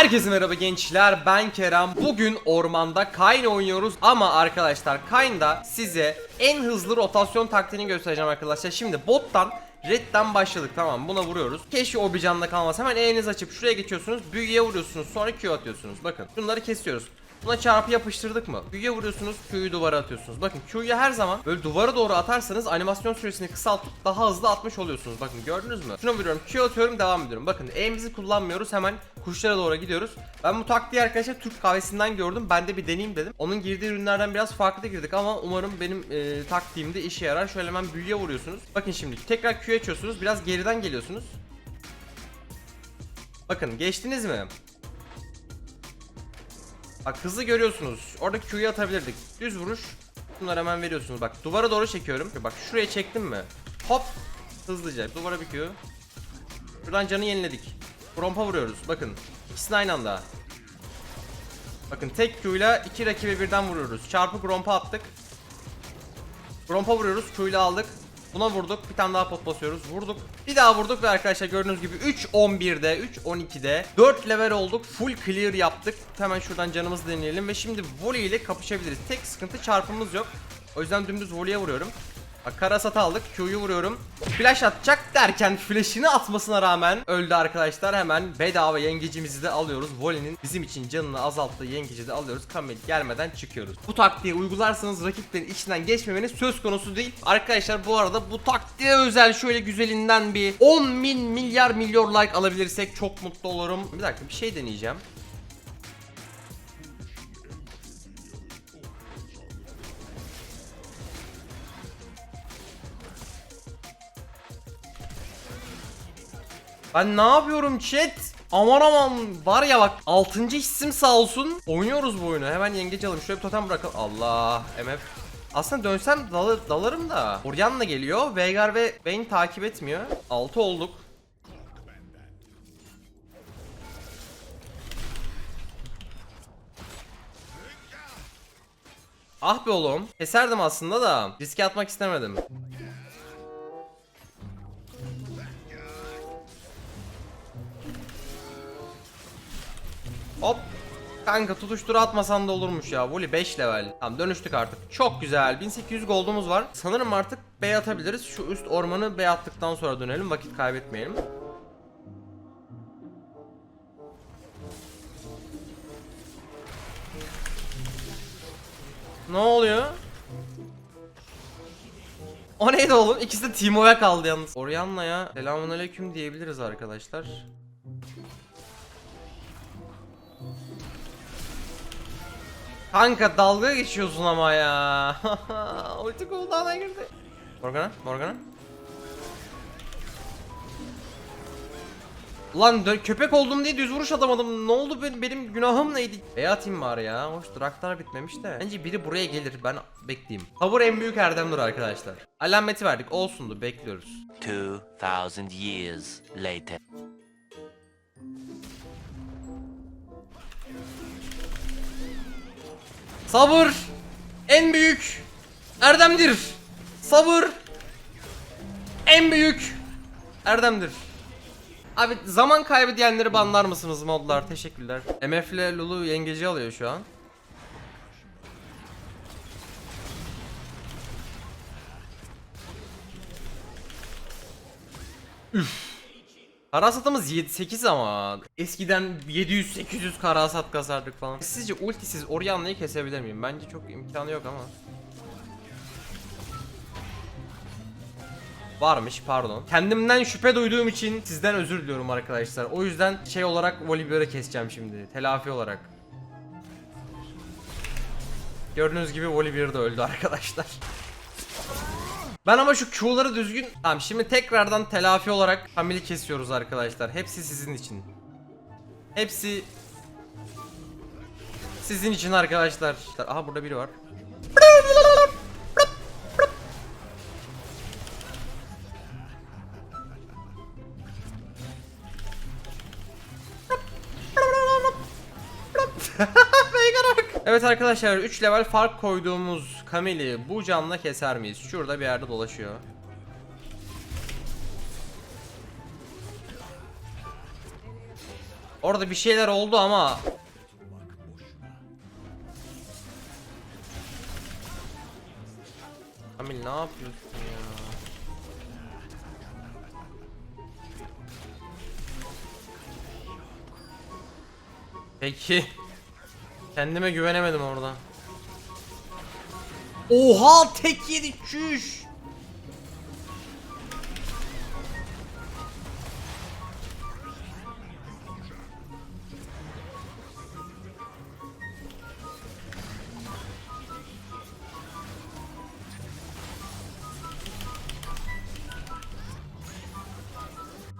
Herkese merhaba gençler ben Kerem. Bugün ormanda Kayn oynuyoruz ama arkadaşlar Kayn'da size en hızlı rotasyon taktiğini göstereceğim arkadaşlar. Şimdi bottan Red'den başladık tamam buna vuruyoruz. Keşke o bir kalmaz hemen eliniz açıp şuraya geçiyorsunuz Büyüye vuruyorsunuz sonra Q atıyorsunuz. Bakın bunları kesiyoruz Buna çarpı yapıştırdık mı? Q'ya vuruyorsunuz, Q'yu duvara atıyorsunuz. Bakın Q'yu her zaman böyle duvara doğru atarsanız animasyon süresini kısaltıp daha hızlı atmış oluyorsunuz. Bakın gördünüz mü? Şuna vuruyorum, Q atıyorum, devam ediyorum. Bakın E'mizi kullanmıyoruz, hemen kuşlara doğru gidiyoruz. Ben bu taktiği arkadaşlar Türk kahvesinden gördüm. Ben de bir deneyeyim dedim. Onun girdiği ürünlerden biraz farklı girdik ama umarım benim e, taktiğimde işe yarar. Şöyle hemen büyüye vuruyorsunuz. Bakın şimdi tekrar Q'ya açıyorsunuz. Biraz geriden geliyorsunuz. Bakın geçtiniz mi? Bak hızlı görüyorsunuz. Orada Q'yu atabilirdik. Düz vuruş. Bunları hemen veriyorsunuz. Bak duvara doğru çekiyorum. Bak şuraya çektim mi? Hop. Hızlıca. Duvara bir Q. Şuradan canı yeniledik. Grompa vuruyoruz. Bakın. İkisini aynı anda. Bakın tek Q ile iki rakibe birden vuruyoruz. Çarpı Grompa attık. Grompa vuruyoruz. Q ile aldık. Buna vurduk. Bir tane daha pot basıyoruz. Vurduk. Bir daha vurduk ve arkadaşlar gördüğünüz gibi 3 11'de, 3 12'de 4 level olduk. Full clear yaptık. Hemen şuradan canımızı deneyelim ve şimdi volley ile kapışabiliriz. Tek sıkıntı çarpımız yok. O yüzden dümdüz voley'e vuruyorum. Bak karasatı aldık. Q'yu vuruyorum. Flash atacak derken flash'ını atmasına rağmen öldü arkadaşlar. Hemen bedava yengecimizi de alıyoruz. Volley'nin bizim için canını azalttığı yengeci de alıyoruz. Kamil gelmeden çıkıyoruz. Bu taktiği uygularsanız rakiplerin içinden geçmemeniz söz konusu değil. Arkadaşlar bu arada bu taktiğe özel şöyle güzelinden bir 10 bin milyar milyon like alabilirsek çok mutlu olurum. Bir dakika bir şey deneyeceğim. Ben ne yapıyorum chat? Aman aman var ya bak 6. hissim sağ olsun. Oynuyoruz bu oyunu. Hemen yengeç alalım şöyle bir totem bırakalım. Allah MF Aslında dönsem dalı, dalarım da. Orianna geliyor. Veigar ve Vayne takip etmiyor. 6 olduk. Ah be oğlum. Keserdim aslında da. Riske atmak istemedim Hop. Kanka tutuştur atmasan da olurmuş ya. Voli 5 level. Tamam dönüştük artık. Çok güzel. 1800 gold'umuz var. Sanırım artık B atabiliriz. Şu üst ormanı B attıktan sonra dönelim. Vakit kaybetmeyelim. Ne oluyor? O neydi oğlum? İkisi de Timo'ya kaldı yalnız. Orianna'ya selamünaleyküm diyebiliriz arkadaşlar. Kanka dalga geçiyorsun ama ya. Ulti cooldown'a girdi. Morgana, Morgana. Lan köpek oldum diye düz vuruş atamadım. Ne oldu benim, benim günahım neydi? E atayım bari ya. Hoş Draktar bitmemiş de. Bence biri buraya gelir. Ben bekleyeyim. Tavır en büyük erdemdir arkadaşlar. Alameti verdik. Olsundu. Bekliyoruz. 2000 years later. Sabır en büyük erdemdir. Sabır en büyük erdemdir. Abi zaman kaybı diyenleri banlar mısınız modlar? Teşekkürler. MF ile Lulu yengeci alıyor şu an. Üf. Karasatımız 7-8 ama eskiden 700-800 karasat kasardık falan. Sizce ultisiz Orianna'yı kesebilir miyim? Bence çok imkanı yok ama. Varmış pardon. Kendimden şüphe duyduğum için sizden özür diliyorum arkadaşlar. O yüzden şey olarak Volibear'ı keseceğim şimdi. Telafi olarak. Gördüğünüz gibi Volibear da öldü arkadaşlar. Ben ama şu Q'ları düzgün... Tamam şimdi tekrardan telafi olarak Kamil'i kesiyoruz arkadaşlar. Hepsi sizin için. Hepsi... Sizin için arkadaşlar. Aha burada biri var. Arkadaşlar 3 level fark koyduğumuz Camille'i bu canla keser miyiz? Şurada bir yerde dolaşıyor. Orada bir şeyler oldu ama Kamil ne yapıyorsun ya? Peki. Kendime güvenemedim orada. Oha tek yedi çüş.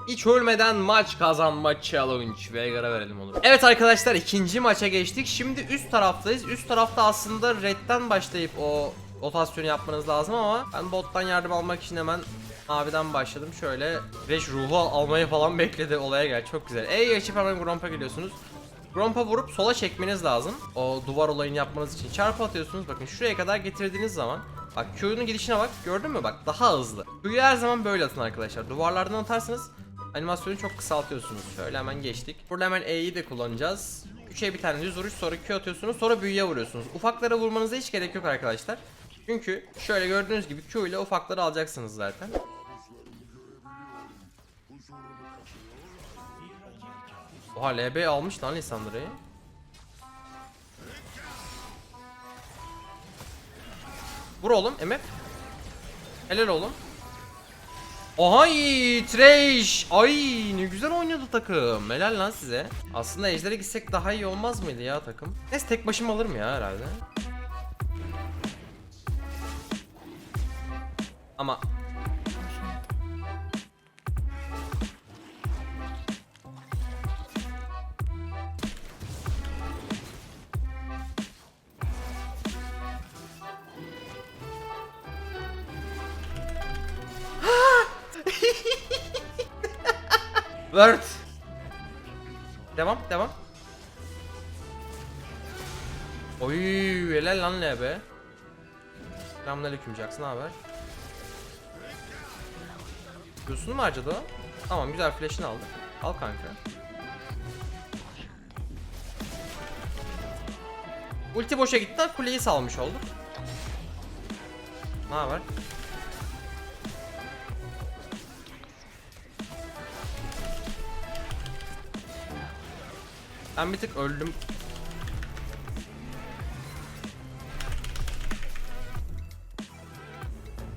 Hiç ölmeden maç kazanma challenge. Veigar'a verelim olur. Evet arkadaşlar ikinci maça geçtik. Şimdi üst taraftayız. Üst tarafta aslında redden başlayıp o rotasyonu yapmanız lazım ama ben bottan yardım almak için hemen maviden başladım. Şöyle Reş ruhu al- almayı falan bekledi olaya gel. Çok güzel. E geçip hemen Gromp'a geliyorsunuz. Gromp'a vurup sola çekmeniz lazım. O duvar olayını yapmanız için. Çarpı atıyorsunuz. Bakın şuraya kadar getirdiğiniz zaman Bak Q'nun gidişine bak. Gördün mü? Bak daha hızlı. Q'yu her zaman böyle atın arkadaşlar. Duvarlardan atarsınız animasyonu çok kısaltıyorsunuz. Şöyle hemen geçtik. Burada hemen E'yi de kullanacağız. 3'e bir tane düz vuruş sonra Q atıyorsunuz sonra büyüye vuruyorsunuz. Ufaklara vurmanıza hiç gerek yok arkadaşlar. Çünkü şöyle gördüğünüz gibi Q ile ufakları alacaksınız zaten. Oha LB almış lan Lissandra'yı. Vur oğlum MF. Helal oğlum. Ay Trash. Ay ne güzel oynuyordu takım. Helal lan size. Aslında Ejder'e gitsek daha iyi olmaz mıydı ya takım? Neyse tek başıma alırım ya herhalde. Ama Word. Devam, devam. Oy, helal lan ne be. Selamünaleyküm Jackson, haber? Q'sunu mu harcadı o? Tamam, güzel flash'ını aldı. Al kanka. Ulti boşa gitti, kuleyi salmış olduk. Ne haber? Ben bir tık öldüm.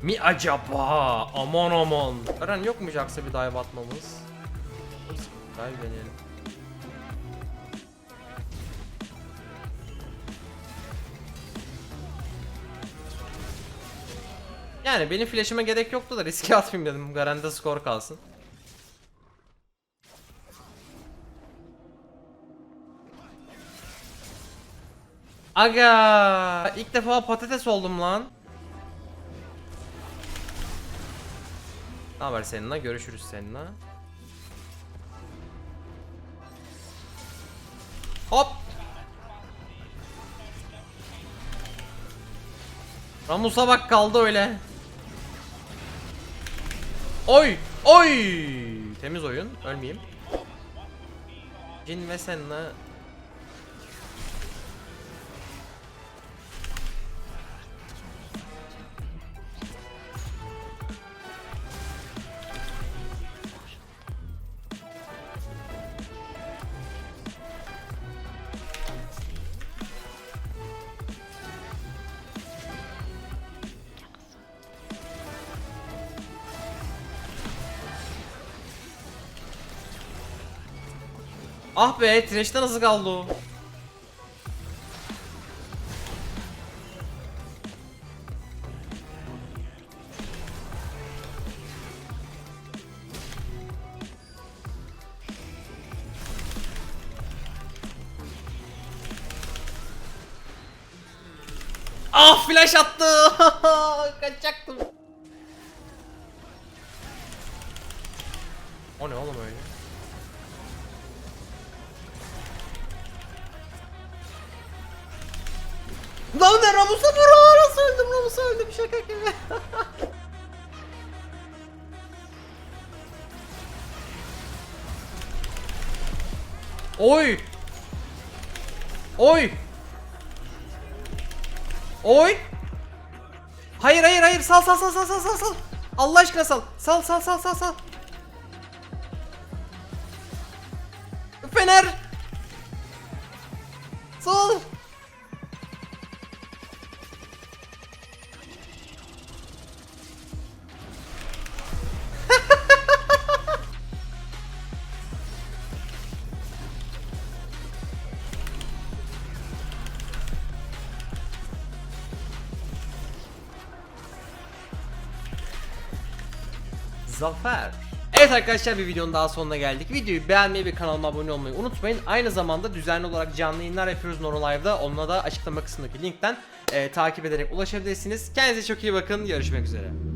Mi acaba? Aman aman. Eren yok mu Jax'a bir dive atmamız? Dive deneyelim. Yani benim flash'ime gerek yoktu da riske atmayayım dedim. Garanti skor kalsın. Aga! İlk defa patates oldum lan. Ne haber seninle? Görüşürüz seninle. Hop! Ramus'a bak kaldı öyle. Oy! Oy! Temiz oyun. Ölmeyeyim. Jin ve Senna Ah be, Thresh'te nasıl kaldı o? Ah flash attı. Kaçacaktım. Lan ne Ramus'a Nasıl öldüm Ramus'a öldüm şaka gibi. Oy. Oy. Oy. Hayır hayır hayır sal sal sal sal sal sal sal. Allah aşkına sal. Sal sal sal sal sal. Fener. Sal. Zafer. Evet arkadaşlar bir videonun daha sonuna geldik. Videoyu beğenmeyi ve kanalıma abone olmayı unutmayın. Aynı zamanda düzenli olarak canlı yayınlar yapıyoruz Noro Live'da. Onunla da açıklama kısmındaki linkten e, takip ederek ulaşabilirsiniz. Kendinize çok iyi bakın. Görüşmek üzere.